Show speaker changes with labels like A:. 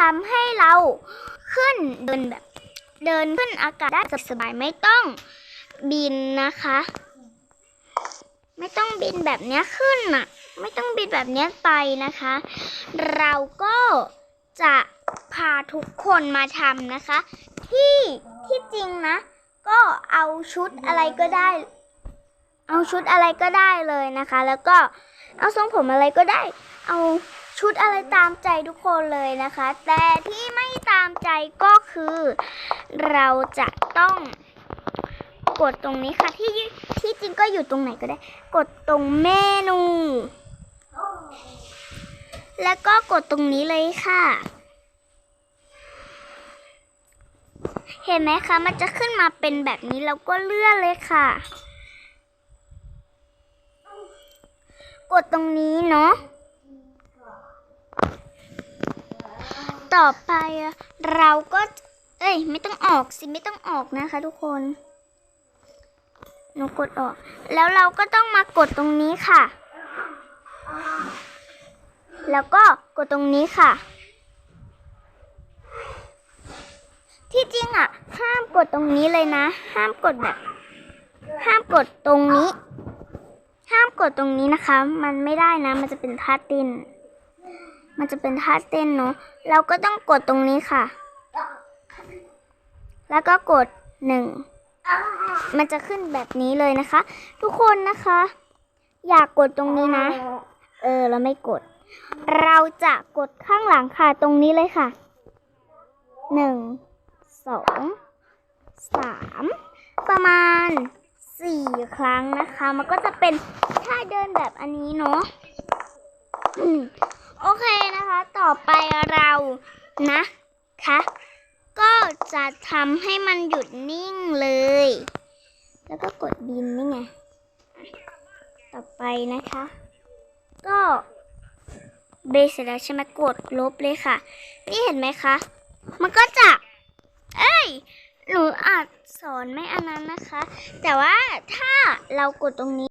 A: ทำให้เราขึ้นเดินแบบ เดินขึ้นอากาศได้สบายไม่ต้องบินนะคะ ไม่ต้องบินแบบนี้ขึ้นน่ะ ไม่ต้องบินแบบนี้ไปนะคะ เราก็จะพาทุกคนมาทำนะคะ ที่ที่จริงนะ ก็เอาชุดอะไรก็ได้ เอาชุดอะไรก็ได้เลยนะคะ แล้วก็เอาทรงผมอะไรก็ได้ เอา ชุดอะไรตามใจทุกคนเลยนะคะ แต่ที่ไม่ตามใจก็คือ เราจะต้องกดตรงนี้ค่ะ ที่ที่จริงก็อยู่ตรงไหนก็ได้ กดตรงเมนู แล้วก็กดตรงนี้เลยค่ะ เห็นไหมคะมันจะขึ้นมาเป็นแบบนี้แล้วก็เลื่อนเลยค่ะ กดตรงนี้เนาะ ต่อไปเราก็ เอ้ย ไม่ต้องออกสิไม่ต้องออกนะคะ ทุกคนหนูกดออก แล้วเราก็ต้องมากดตรงนี้ค่ะ แล้วก็กดตรงนี้ค่ะ ที่จริงอะ ห้ามกดตรงนี้เลยนะ ห้ามกดแบบ ห้ามกดตรงนี้ ห้ามกดตรงนี้นะคะ มันไม่ได้นะ มันจะเป็นท่าเต้น มันจะเป็นท่าเต้นเนาะเราก็ต้องกดตรงนี้ค่ะ แล้วก็กดหนึ่งมันจะขึ้นแบบนี้เลยนะคะ ทุกคนนะคะ อยากกดตรงนี้นะ เออเราไม่กด เราจะกดข้างหลังค่ะตรงนี้เลยค่ะหนึ่งสองสามประมาณสี่ครั้งนะคะ มันก็จะเป็นท่าเดินแบบอันนี้เนาะ โอเคนะคะ ต่อไปเรานะคะก็จะทำให้มันหยุดนิ่งเลย แล้วก็กดบินนี่ไง ต่อไปนะคะ ก็เบสเสร็จแล้วใช่ไหมกดลบเลยค่ะ นี่เห็นไหมคะ มันก็จะ เอ้ย หนูอาจสอนไม่อันนั้นนะคะ แต่ว่าถ้าเรากดตรงนี้